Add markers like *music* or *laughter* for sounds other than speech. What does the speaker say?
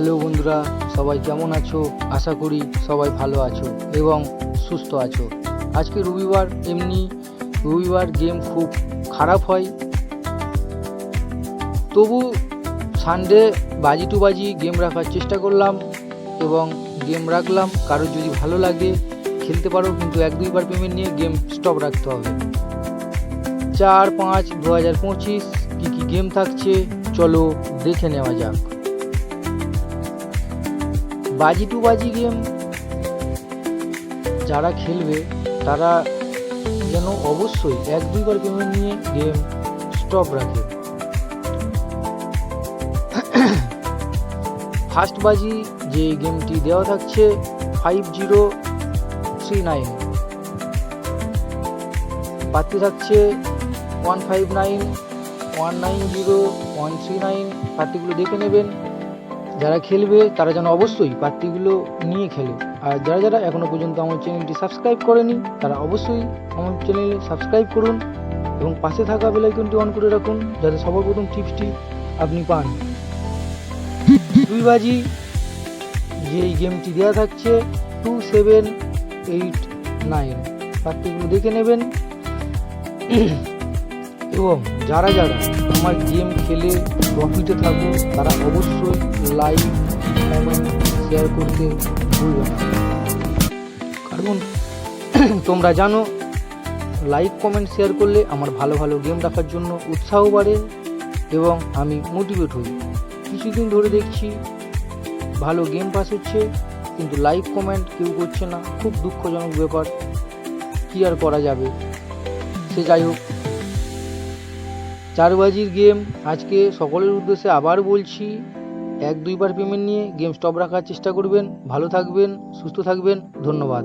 Hello বন্ধুরা, সবাই কেমন আছো? আশা করি সবাই ভালো আছো এবং সুস্থ আছো। আজকে রবিবার, এমনি রবিবার গেম খুব খারাপ হয়। তবু সানডে বাজি টু বাজি গেম রাখার চেষ্টা করলাম এবং গেম রাখলাম। কারোর যদি ভালো লাগে, খেলতে পারো, কিন্তু এক দুইবার পেমেন্ট নিয়ে গেম স্টপ রাখতে হবে। চার পাঁচ দু হাজার পঁচিশ, কী কী গেম থাকছে, চলো দেখে নেওয়া যাক। বাজি টু বাজি গেম। যারা খেলবে, তারা যেন অবশ্যই এক দুইবার পেমেন্ট নিয়ে গেম স্টপ রাখে। ফার্স্ট বাজি যে গেমটি দেওয়া থাকছে, ফাইভ জিরো থ্রি নাইন। পাত্রে থাকছে one five nine, one nine zero, one three nine. পাত্রগুলো দেখে নেবেন। যারা খেলবে, তারা যেন অবশ্যই পাত্রগুলো নিয়ে খেলে। আর যারা যারা এখনও পর্যন্ত আমার চ্যানেলটি সাবস্ক্রাইব করেনি, তারা অবশ্যই আমার চ্যানেলে সাবস্ক্রাইব করুন এবং পাশে থাকা বেলাইকনটি অন করে রাখুন যাতে সবার প্রথম টিপসটি আপনি পান। দুই বাজি যে এই গেমটি দেওয়া থাকছে টু সেভেন এইট নাইন পাত্রগুলো দেখে নেবেন। এবং যারা যারা আমার গেম খেলে প্রফিটে থাকবে, তারা অবশ্যই লাইক কমেন্ট শেয়ার করতে ভুলবে না। কারণ, *clears throat* তোমরা জানো লাইক কমেন্ট শেয়ার করলে আমার ভালো ভালো গেম রাখার জন্য উৎসাহ বাড়ে এবং আমি মোটিভেট হই। কিছুদিন ধরে দেখছি ভালো গেম পাস হচ্ছে, কিন্তু লাইক কমেন্ট কেউ করছে না। খুব দুঃখজনক ব্যাপার। কী আর করা যাবে? সে যাই হোক চারবাজির গেম। আজকে সকলের উদ্দেশ্যে আবার বলছি, এক দুইবার পেমেন্ট নিয়ে গেম স্টপ রাখার চেষ্টা করবেন। ভালো থাকবেন, সুস্থ থাকবেন। ধন্যবাদ।